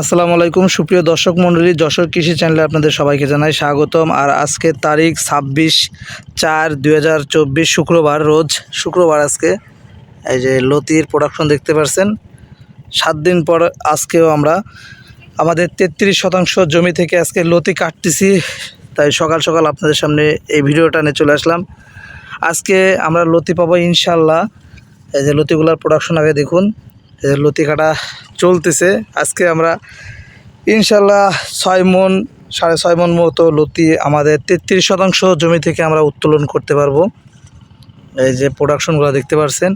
আসসালামু আলাইকুম, সুপ্রিয় দর্শক মণ্ডলী, যশোর কৃষি চ্যানেলে আপনাদের সবাইকে জানাই স্বাগতম। আর আজকে তারিখ ছাব্বিশ চার দুই শুক্রবার, রোজ শুক্রবার আজকে। এই যে লতির প্রোডাকশন দেখতে পাচ্ছেন সাত দিন পর আজকেও আমরা আমাদের তেত্রিশ শতাংশ জমি থেকে আজকে লতি কাটতেছি। তাই সকাল সকাল আপনাদের সামনে এই ভিডিওটা নিয়ে চলে আসলাম। আজকে আমরা লতি পাবো ইনশাল্লাহ এই যে লতিগুলার প্রোডাকশন আগে দেখুন। লতি কাটা চলতেছে। আজকে আমরা ইনশাল্লাহ ছয় মন, সাড়ে ছয় মন মতো লতি আমাদের তেত্রিশ শতাংশ জমি থেকে আমরা উত্তোলন করতে পারব। এই যে প্রোডাকশনগুলো দেখতে পারছেন।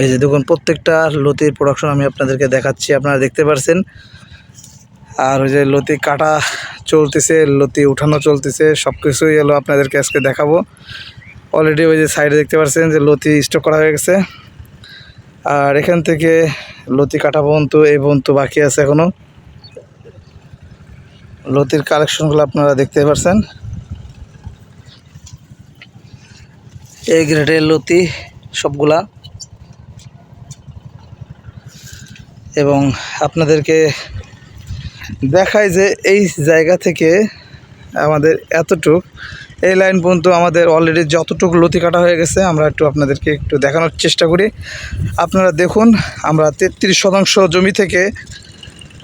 এই যে দেখুন, প্রত্যেকটা লতির প্রোডাকশন আমি আপনাদেরকে দেখাচ্ছি, আপনারা দেখতে পারছেন। আর ওই যে লতি কাটা চলতেছে, লতি উঠানো চলতেছে সব কিছুই এলো আপনাদেরকে আজকে দেখাবো। অলরেডি ওই যে সাইডে দেখতে পাচ্ছেন যে লতি স্টক করা হয়ে গেছে। আর এখান থেকে লতি কাটা পর্যন্ত এই পর্যন্ত বাকি আছে এখনও। লতির কালেকশনগুলো আপনারা দেখতে পাচ্ছেন এই গ্রেডের লতি সবগুলা। এবং আপনাদেরকে দেখায় যে এই জায়গা থেকে আমাদের এতটুক এই লাইন পর্যন্ত আমাদের অলরেডি যতটুকু লতি কাটা হয়ে গেছে, আমরা একটু আপনাদেরকে একটু দেখানোর চেষ্টা করি। আপনারা দেখুন, আমরা তেত্রিশ শতাংশ জমি থেকে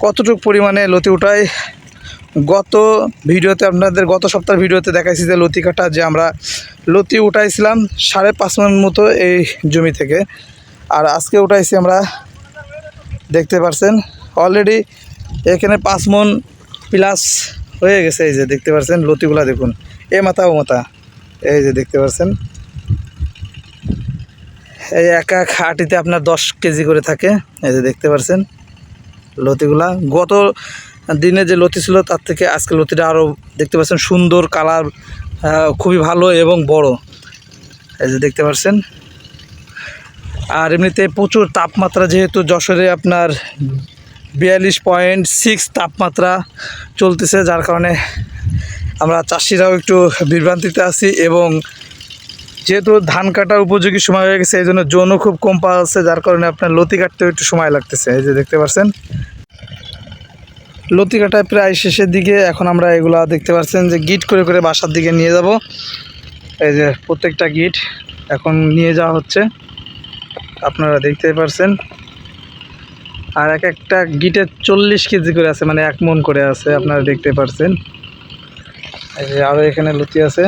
কতটুকু পরিমাণে লতি উঠাই। গত ভিডিওতে, আপনাদের গত সপ্তাহের ভিডিওতে দেখাইছি যে লতি কাটা, যে আমরা লতি উঠাইছিলাম সাড়ে পাঁচ মন মতো এই জমি থেকে। আর আজকে উঠাইছি আমরা, দেখতে পারছেন অলরেডি এখানে পাঁচ মন প্লাস হয়ে গেছে এই যে, দেখতে পাচ্ছেন লতিগুলা দেখুন। এ মাথা, ও মাথা। এই যে দেখতে পাচ্ছেন। এই এক এক আটিতে আপনার দশ কেজি করে থাকে। এই যে দেখতে পাচ্ছেন লতিগুলা। গত দিনে যে লতি ছিল, তার থেকে আজকে লতিটা আরও দেখতে পাচ্ছেন সুন্দর কালার খুবই ভালো এবং বড়। এই যে দেখতে পাচ্ছেন। আর এমনিতে প্রচুর তাপমাত্রা, যেহেতু যশোরে আপনার বিয়াল্লিশ পয়েন্ট সিক্স তাপমাত্রা চলতেছে, যার কারণে আমরা চাষিরাও একটু বিভ্রান্তিতে আছি এবং যেহেতু ধান কাটার উপযোগী সময় হয়ে গেছে এই জন্য জনও খুব কম পাওয়া যাচ্ছে, যার কারণে আপনার লতি কাটতেও একটু সময় লাগতেছে। এই যে দেখতে পাচ্ছেন লতি কাটায় প্রায় শেষের দিকে, এখন আমরা এগুলা দেখতে পাচ্ছেন যে গিট করে করে বাসার দিকে নিয়ে যাব। এই যে প্রত্যেকটা গিট এখন নিয়ে যাওয়া হচ্ছে। আপনারা দেখতে পারছেন। আর এক একটা গিটে চল্লিশ কেজি করে আছে মানে এক মন করে আছে, আপনারা দেখতে পারছেন। এই যে আরও এখানে লুচি আছে।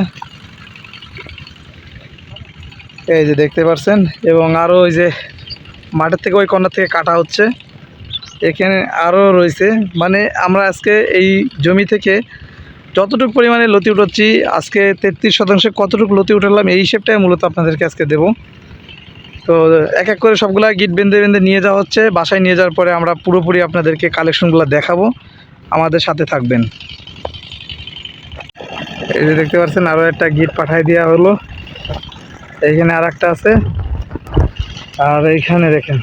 এই যে দেখতে পারছেন, এবং আরও ওই যে মাঠের থেকে ওই কর্নার থেকে কাটা হচ্ছে। এখানে আরও রয়েছে মানে আমরা আজকে এই জমি থেকে যতটুকু পরিমাণে লতি উঠাচ্ছি, আজকে তেত্রিশ শতাংশে কতটুকু লতি উঠালাম, এই হিসেবটাই মূলত আপনাদেরকে আজকে দেবো। তো এক এক করে সবগুলা গিট বেঁধে বেঁধে নিয়ে যাওয়া হচ্ছে, বাসায় নিয়ে যাওয়ার পরে আমরা পুরোপুরি আপনাদেরকে কালেকশনগুলো দেখাবো। আমাদের সাথে থাকবেন। এই যে দেখতে পাচ্ছেন আরও একটা গিট পাঠাই দেওয়া হলো। এইখানে আর একটা আছে। আর এইখানে দেখেন।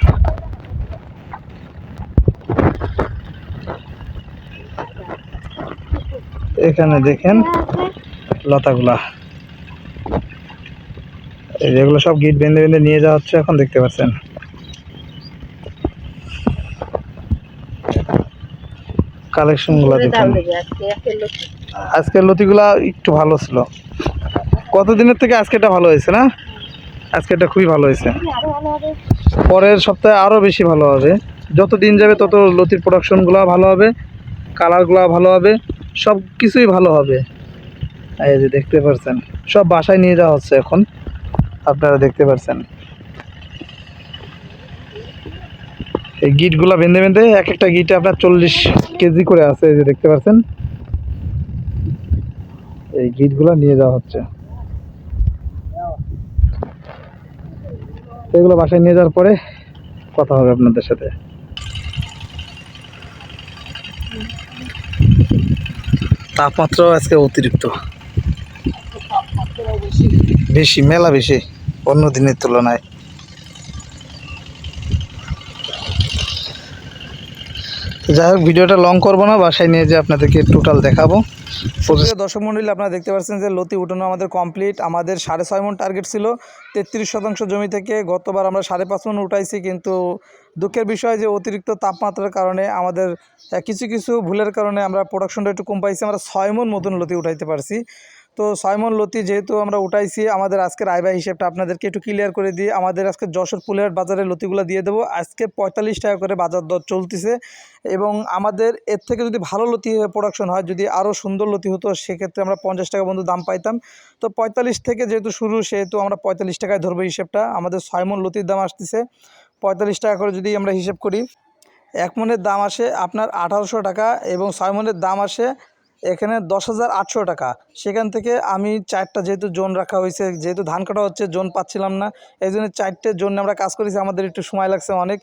এখানে দেখেন লতাগুলা। এই যেগুলো সব গিট বেঁধে বেঁধে নিয়ে যাওয়া হচ্ছে এখন দেখতে পাচ্ছেন। কালেকশনগুলো দেখুন। আজকের লতিগুলা একটু ভালো ছিল। কতদিনের থেকে আজকেটা ভালো হয়েছে না? আজকেটা খুবই ভালো হয়েছে। পরের সপ্তাহে আরও বেশি ভালো হবে। যত দিন যাবে তত লতির প্রোডাকশনগুলো ভালো হবে কালারগুলো ভালো হবে, সব কিছুই ভালো হবে। এই যে দেখতে পাচ্ছেন সব বাসায় নিয়ে যাওয়া হচ্ছে এখন। আপনারা দেখতে পাচ্ছেন এই গিটগুলা বেঁধে বেঁধে এক একটা গিটে আপনার চল্লিশ কেজি করে আছে, এই যে দেখতে পাচ্ছেন এই গিটগুলা নিয়ে যাওয়া হচ্ছে। এগুলো বাসায় নিয়ে যাওয়ার পরে কথা হবে আপনাদের সাথে। তাপমাত্রাও আজকে অতিরিক্ত। বেশি, মেলা বেশি, অন্য দিনের তুলনায়। যাই হোক, ভিডিওটা লং করব না, বাসায় নিয়ে যে আপনাদেরকে টোটাল দেখাবো। দর্শক মন্ডলী, আপনারা দেখতে পাচ্ছেন যে লতি উঠানো আমাদের কমপ্লিট আমাদের সাড়ে ছয় মন টার্গেট ছিল, তেত্রিশ শতাংশ জমি থেকে গতবার আমরা সাড়ে পাঁচ মন উঠাইছি, কিন্তু দুঃখের বিষয় যে অতিরিক্ত তাপমাত্রার কারণে আমাদের কিছু কিছু ভুলের কারণে আমরা প্রোডাকশনটা একটু কম পাইছি, আমরা ছয় মন মতন লতি উঠাইতে পারছি। তো ছয় মন লতি, যেহেতু আমরা উঠাইছি, আমাদের আজকের আয় ব্যয় হিসেবটা আপনাদেরকে একটু ক্লিয়ার করে দিয়ে আমাদের আজকে যশোর ফুলের বাজারে লতিগুলো দিয়ে দেবো। আজকে পঁয়তাল্লিশ টাকা করে বাজার দর চলতেছে এবং আমাদের এর থেকে যদি ভালো লতি প্রোডাকশন হয়, যদি আরও সুন্দর লতি হতো, সেক্ষেত্রে আমরা পঞ্চাশ টাকা বন্ধু দাম পাইতাম। তো পঁয়তাল্লিশ থেকে যেহেতু শুরু, সেহেতু আমরা পঁয়তাল্লিশ টাকায় ধরবো হিসেবটা। আমাদের ছয় মন লতির দাম আসতেছে পঁয়তাল্লিশ টাকা করে যদি আমরা হিসেব করি। এক মনের দাম আসে আপনার আঠারোশো টাকা এবং ছয় মনের দাম আসে এখানে দশ হাজার আটশো টাকা। সেখান থেকে আমি চারটা যেহেতু জোন রাখা হয়েছে, যেহেতু ধান কাটা হচ্ছে, জোন পাচ্ছিলাম না। এই জন্য চারটে জোন আমরা কাজ করেছি, আমাদের একটু সময় লাগছে অনেক।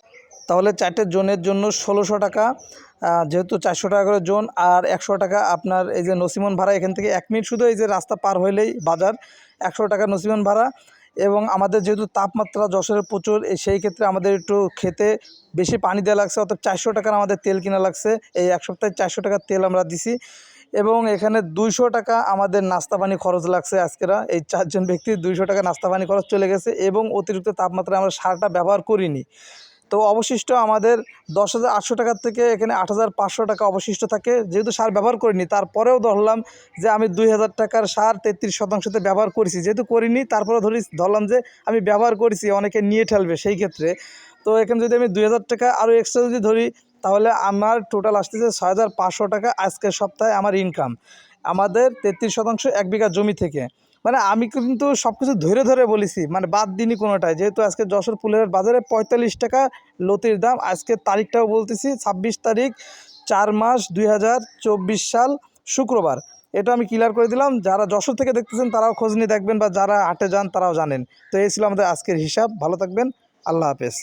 তাহলে চারটে জোনের জন্য ষোলোশো টাকা যেহেতু চারশো টাকা করে জোন, আর একশো টাকা আপনার এই যে নসিমন ভাড়া, এখান থেকে এক মিনিট শুধু এই যে রাস্তা পার হইলেই বাজার, একশো টাকা নসিমন ভাড়া। এবং আমাদের যেহেতু তাপমাত্রা যশোরের প্রচুর সেই ক্ষেত্রে আমাদের একটু খেতে বেশি পানি দেওয়া লাগছে, অর্থাৎ চারশো টাকার আমাদের তেল কিনা লাগছে। এই এক সপ্তাহে চারশো টাকার তেল আমরা দিছি। এবং এখানে দুইশো টাকা আমাদের নাস্তা পানি খরচ লাগছে আজকেরা। এই চারজন ব্যক্তির দুইশো টাকা নাস্তা পানি খরচ চলে গেছে এবং অতিরিক্ত তাপমাত্রায় আমরা সারটা ব্যবহার করিনি। তো অবশিষ্ট আমাদের দশ হাজার আটশো টাকার থেকে এখানে আট হাজার পাঁচশো টাকা অবশিষ্ট থাকে। যেহেতু সার ব্যবহার করিনি, তারপরেও ধরলাম যে আমি দুই হাজার টাকার সার তেত্রিশ শতাংশতে ব্যবহার করেছি। যেহেতু করিনি তারপরে ধরি ধরলাম যে আমি ব্যবহার করেছি, অনেকে নিয়ে ঠেলবে সেই ক্ষেত্রে। তো এখানে যদি আমি দুই হাজার টাকা আরও এক্সট্রা যদি ধরি তাহলে আমার টোটাল আসতেছে ছয় হাজার পাঁচশো টাকা আজকের সপ্তাহে আমার ইনকাম আমাদের তেত্রিশ শতাংশ এক বিঘা জমি থেকে। মানে আমি কিন্তু সব কিছু ধরে ধরে বলেছি মানে বাদ দিনই কোনোটাই। যেহেতু আজকে যশোর ফুলের বাজারে পঁয়তাল্লিশ টাকা লতির দাম, আজকের তারিখটাও বলতেছি ছাব্বিশ তারিখ, চার মাস দুই হাজার চব্বিশ সাল শুক্রবার। এটা আমি ক্লিয়ার করে দিলাম। যারা যশোর থেকে দেখতেছেন, তারাও খোঁজ নিয়ে দেখবেন বা যারা হাটে যান, তারাও জানেন। তো এই ছিল আমাদের আজকের হিসাব। ভালো থাকবেন। আল্লাহ হাফেজ।